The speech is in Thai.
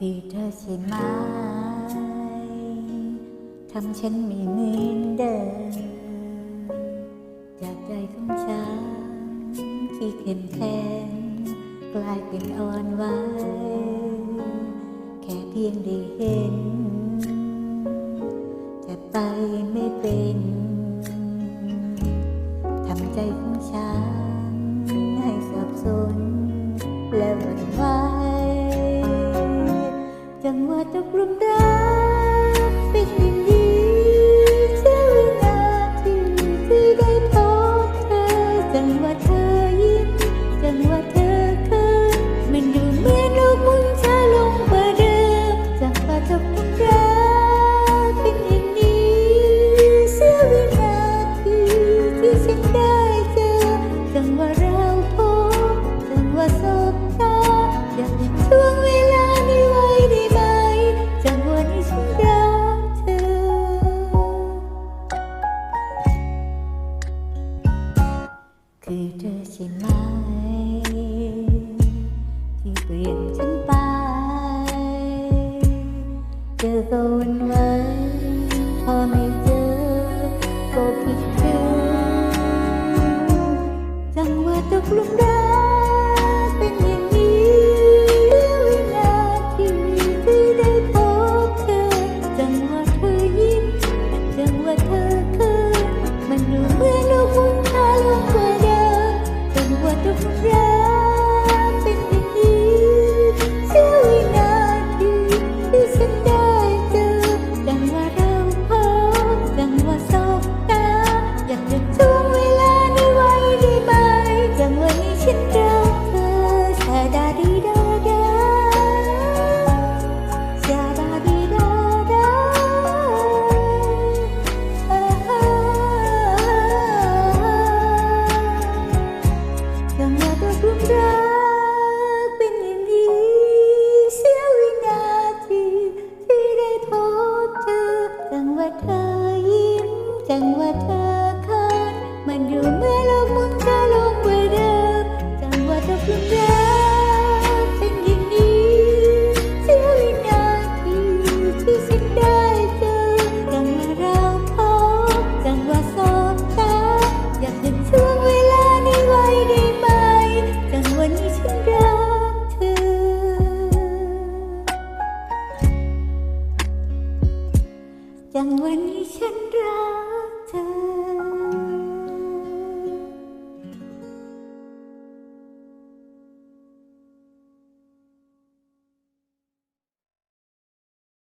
คือเธอใช่ไหมทำฉันไม่เหมือนเดิมจากใจของฉันที่เข้มแข็งกลายเป็นอ่อนไหวแค่เพียงได้เห็นจะไปไม่เป็นทำใจของฉันให้สับสนและหวันไหว จังว่าจะกลุมรักเป็น 对着心来，体会成败，这个温暖。 ว่าเธอคินมันอยู่เมื่อโลกมุนกลงเหมือเดิมจังว่าเธอเพิ่เดิเป็นอย่างนี้เสียวินาทีที่ฉันได้เจอจังว่าเราพบจังว่าสบตาอยากดึงช่งเวลานี้ไว้ได้หมจังวันนี้ฉันรักเธอ จังวันนี้